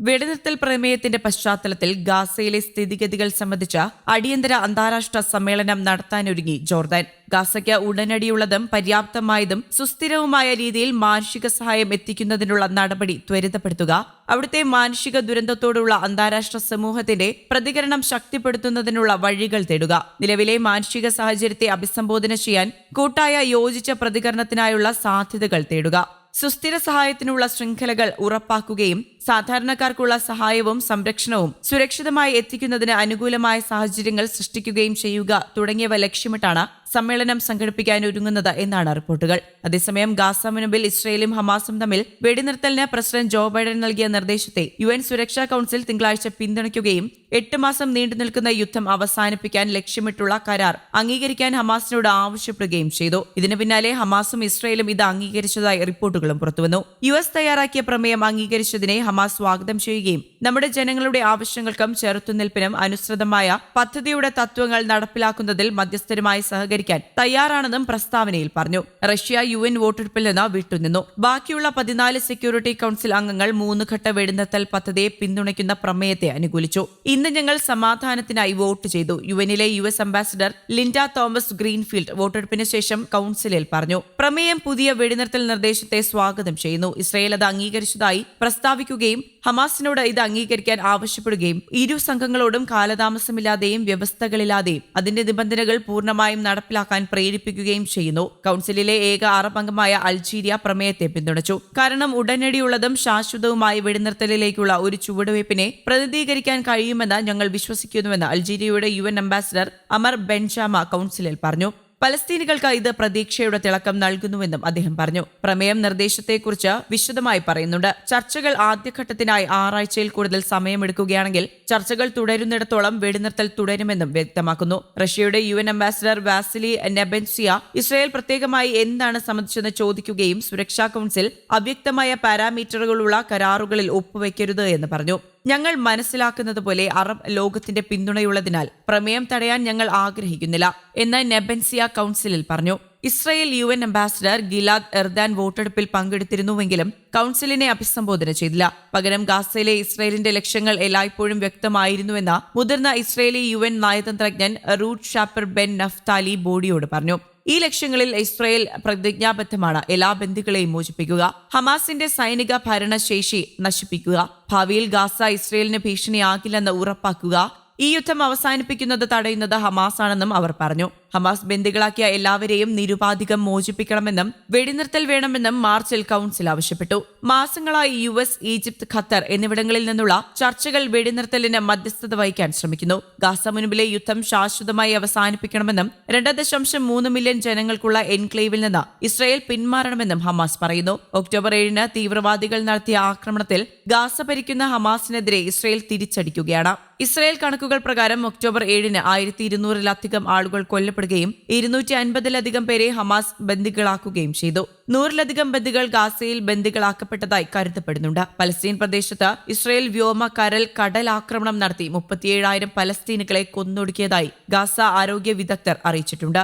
വെടിനിർത്തൽ പ്രമേയത്തിന്റെ പശ്ചാത്തലത്തിൽ ഗാസയിലെ സ്ഥിതിഗതികൾ സംബന്ധിച്ച അടിയന്തര അന്താരാഷ്ട്ര സമ്മേളനം നടത്താനൊരുങ്ങി ജോർദാൻ. ഗാസയ്ക്ക് ഉടനടിയുള്ളതും പര്യാപ്തമായതും സുസ്ഥിരവുമായ രീതിയിൽ മാനുഷിക സഹായം എത്തിക്കുന്നതിനുള്ള നടപടി ത്വരിതപ്പെടുത്തുക അവിടുത്തെ മാനുഷിക ദുരന്തത്തോടുള്ള അന്താരാഷ്ട്ര സമൂഹത്തിന്റെ പ്രതികരണം ശക്തിപ്പെടുത്തുന്നതിനുള്ള വഴികൾ തേടുക നിലവിലെ മാനുഷിക സാഹചര്യത്തെ അഭിസംബോധന ചെയ്യാൻ കൂട്ടായ യോജിച്ച പ്രതികരണത്തിനായുള്ള സാധ്യതകൾ തേടുക. സുസ്ഥിര സഹായത്തിനുള്ള ശൃംഖലകൾ ഉറപ്പാക്കുകയും സാധാരണക്കാർക്കുള്ള സഹായവും സംരക്ഷണവും സുരക്ഷിതമായി എത്തിക്കുന്നതിന് അനുകൂലമായ സാഹചര്യങ്ങൾ സൃഷ്ടിക്കുകയും ചെയ്യുക തുടങ്ങിയവ ലക്ഷ്യമിട്ടാണ് സമ്മേളനം സംഘടിപ്പിക്കാൻ ഒരുങ്ങുന്നത് എന്നാണ് റിപ്പോർട്ടുകൾ. അതേസമയം ഗാസ മുനമ്പിൽ ഇസ്രയേലും ഹമാസും തമ്മിൽ വെടിനിർത്തലിന് പ്രസിഡന്റ് ജോ ബൈഡൻ നൽകിയ നിർദ്ദേശത്തെ യു എൻ സുരക്ഷാ കൌൺസിൽ തിങ്കളാഴ്ച പിന്തുണയ്ക്കുകയും എട്ട് മാസം നീണ്ടു നിൽക്കുന്ന യുദ്ധം അവസാനിപ്പിക്കാൻ ലക്ഷ്യമിട്ടുള്ള കരാർ അംഗീകരിക്കാൻ ഹമാസിനോട് ആവശ്യപ്പെടുകയും ചെയ്തു. ഇതിനു പിന്നാലെ ഹമാസും ഇസ്രയേലും ഇത് അംഗീകരിച്ചതായി റിപ്പോർട്ടുകളും പുറത്തുവന്നു. യു എസ് തയ്യാറാക്കിയ പ്രമേയം അംഗീകരിച്ചതിനെ ഹമാസ് സ്വാഗതം ചെയ്യുകയും നമ്മുടെ ജനങ്ങളുടെ ആവശ്യങ്ങൾക്കും ചെറുത്തുനിൽപ്പിനും അനുസൃതമായ പദ്ധതിയുടെ തത്വങ്ങൾ നടപ്പിലാക്കുന്നതിൽ മധ്യസ്ഥരുമായി സഹകരിക്കാൻ തയ്യാറാണെന്നും പ്രസ്താവനയിൽ പറഞ്ഞു. റഷ്യ യു എൻ വോട്ടെടുപ്പിൽ നിന്ന് വിട്ടുനിന്നു. ബാക്കിയുള്ള പതിനാല് സെക്യൂരിറ്റി കൌൺസിൽ അംഗങ്ങൾ മൂന്ന് ഘട്ട വെടിനിർത്തൽ പദ്ധതിയെ പിന്തുണയ്ക്കുന്ന പ്രമേയത്തെ അനുകൂലിച്ചു. ഇന്ന് ഞങ്ങൾ സമാധാനത്തിനായി വോട്ട് ചെയ്തു. U എനിലെ U S ambassador Linda Thomas Greenfield വോട്ടെടുപ്പിന് ശേഷം കൌൺസിലിൽ പറഞ്ഞു. പ്രമേയം പുതിയ വെടിനിർത്തൽ നിർദ്ദേശത്തെ സ്വാഗതം ചെയ്യുന്നു. ഇസ്രയേൽ അത് അംഗീകരിച്ചതായി പ്രസ്താവിക്കുകയും ഹമാസിനോട് ഇത് അംഗീകരിക്കാൻ ആവശ്യപ്പെടുകയും ഇരു സംഘങ്ങളോടും കാലതാമസമില്ലാതെയും വ്യവസ്ഥകളില്ലാതെയും അതിന്റെ നിബന്ധനകൾ പൂർണമായും നടപ്പിലാക്കാൻ പ്രേരിപ്പിക്കുകയും ചെയ്യുന്നു. കൗൺസിലിലെ ഏക അറബ് അംഗമായ അൾജീരിയ പ്രമേയത്തെ പിന്തുണച്ചു. കാരണം ഉടനടിയുള്ളതും ശാശ്വതവുമായ വെടിനിർത്തലിലേക്കുള്ള ഒരു ചുവടുവയ്പ്പിനെ പ്രതിനിധീകരിക്കാൻ കഴിയുമെന്ന് ഞങ്ങൾ വിശ്വസിക്കുന്നുവെന്ന് അൾജീരിയയുടെ U N ambassador Amar Bendjama കൗൺസിലിൽ പറഞ്ഞു. പലസ്തീനികൾക്ക് ഇത് പ്രതീക്ഷയുടെ തിളക്കം നൽകുന്നുവെന്നും അദ്ദേഹം പറഞ്ഞു. പ്രമേയം നിർദ്ദേശത്തെക്കുറിച്ച് വിശദമായി പറയുന്നുണ്ട്. ചർച്ചകൾ ആദ്യഘട്ടത്തിനായി ആറാഴ്ചയിൽ കൂടുതൽ സമയമെടുക്കുകയാണെങ്കിൽ ചർച്ചകൾ തുടരുന്നിടത്തോളം വെടിനിർത്തൽ തുടരുമെന്നും വ്യക്തമാക്കുന്നു. റഷ്യയുടെ U N ambassador Vasily Nebenzia Israel പ്രത്യേകമായി എന്താണ് സംബന്ധിച്ചെന്ന് ചോദിക്കുകയും സുരക്ഷാ കൌൺസിൽ അവ്യക്തമായ പാരാമീറ്ററുകളുള്ള കരാറുകളിൽ ഒപ്പുവെക്കരുത് എന്ന് പറഞ്ഞു. ഞങ്ങൾ മനസ്സിലാക്കുന്നത് പോലെ അറബ് ലോകത്തിന്റെ പിന്തുണയുള്ളതിനാൽ പ്രമേയം തടയാൻ ഞങ്ങൾ ആഗ്രഹിക്കുന്നില്ല എന്ന് നെബൻസിയ കൗൺസിലിൽ പറഞ്ഞു. Israel U N ambassador Gilad Erdan വോട്ടെടുപ്പിൽ പങ്കെടുത്തിരുന്നുവെങ്കിലും കൗൺസിലിനെ അഭിസംബോധന ചെയ്തില്ല. പകരം ഗാസയിലെ ഇസ്രയേലിന്റെ ലക്ഷ്യങ്ങൾ എല്ലായ്പ്പോഴും വ്യക്തമായിരുന്നുവെന്ന് മുതിർന്ന ഇസ്രയേലി യു എൻ നയതന്ത്രജ്ഞൻ റൂട്ട് ഷാപ്പർ ബെൻ നഫ്താലി ബോഡിയോട് പറഞ്ഞു. ഈ ലക്ഷ്യങ്ങളിൽ ഇസ്രയേൽ പ്രതിജ്ഞാബദ്ധമാണ്. എല്ലാ ബന്ധുക്കളെയും മോചിപ്പിക്കുക. ഹമാസിന്റെ സൈനിക ഭരണശേഷി നശിപ്പിക്കുക. ഭാവിയിൽ ഗാസ ഇസ്രയേലിന് ഭീഷണിയാകില്ലെന്ന് ഉറപ്പാക്കുക. ഈ യുദ്ധം അവസാനിപ്പിക്കുന്നത് തടയുന്നത് ഹമാസാണെന്നും അവർ പറഞ്ഞു. ഹമാസ് ബന്ദികളാക്കിയ എല്ലാവരെയും നിരുപാധികം മോചിപ്പിക്കണമെന്നും വെടിനിർത്തൽ വേണമെന്നും മാർച്ചിൽ കൌൺസിൽ ആവശ്യപ്പെട്ടു. മാസങ്ങളായി യു എസ് ഈജിപ്ത് ഖത്തർ എന്നിവിടങ്ങളിൽ നിന്നുള്ള ചർച്ചകൾ വെടിനിർത്തലിന് മധ്യസ്ഥത വഹിക്കാൻ ശ്രമിക്കുന്നു. ഗാസ മുൻപിലെ യുദ്ധം ശാശ്വതമായി അവസാനിപ്പിക്കണമെന്നും രണ്ട് ദശാംശം മൂന്ന് മില്യൺ ജനങ്ങൾക്കുള്ള എൻക്ലേവിൽ നിന്ന് ഇസ്രയേൽ പിന്മാറണമെന്നും ഹമാസ് പറയുന്നു. ഒക്ടോബർ ഏഴിന് തീവ്രവാദികൾ നടത്തിയ ആക്രമണത്തിൽ ഗാസ ഭരിക്കുന്ന ഹമാസിനെതിരെ ഇസ്രയേൽ തിരിച്ചടിക്കുകയാണ്. ഇസ്രായേൽ കണക്കുകൾ പ്രകാരം ഒക്ടോബർ ഏഴിന് ആയിരത്തി ഇരുന്നൂറിലധികം ആളുകൾ കൊല്ലപ്പെടുകയും ഇരുന്നൂറ്റി അൻപതിലധികം പേരെ ഹമാസ് ബന്ദികളാക്കുകയും ചെയ്തു. നൂറിലധികം ബന്ദികൾ ഗാസയിൽ ബന്ദികളാക്കപ്പെട്ടതായി കരുതപ്പെടുന്നുണ്ട്. പലസ്തീൻ പ്രദേശത്ത് ഇസ്രായേൽ വ്യോമ കരൽ കടൽ ആക്രമണം നടത്തി മുപ്പത്തിയേഴായിരം പലസ്തീനുകളെ കൊന്നൊടുക്കിയതായി ഗാസ ആരോഗ്യ വിദഗ്ധർ അറിയിച്ചിട്ടുണ്ട്.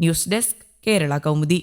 News desk Kerala Kaumudi.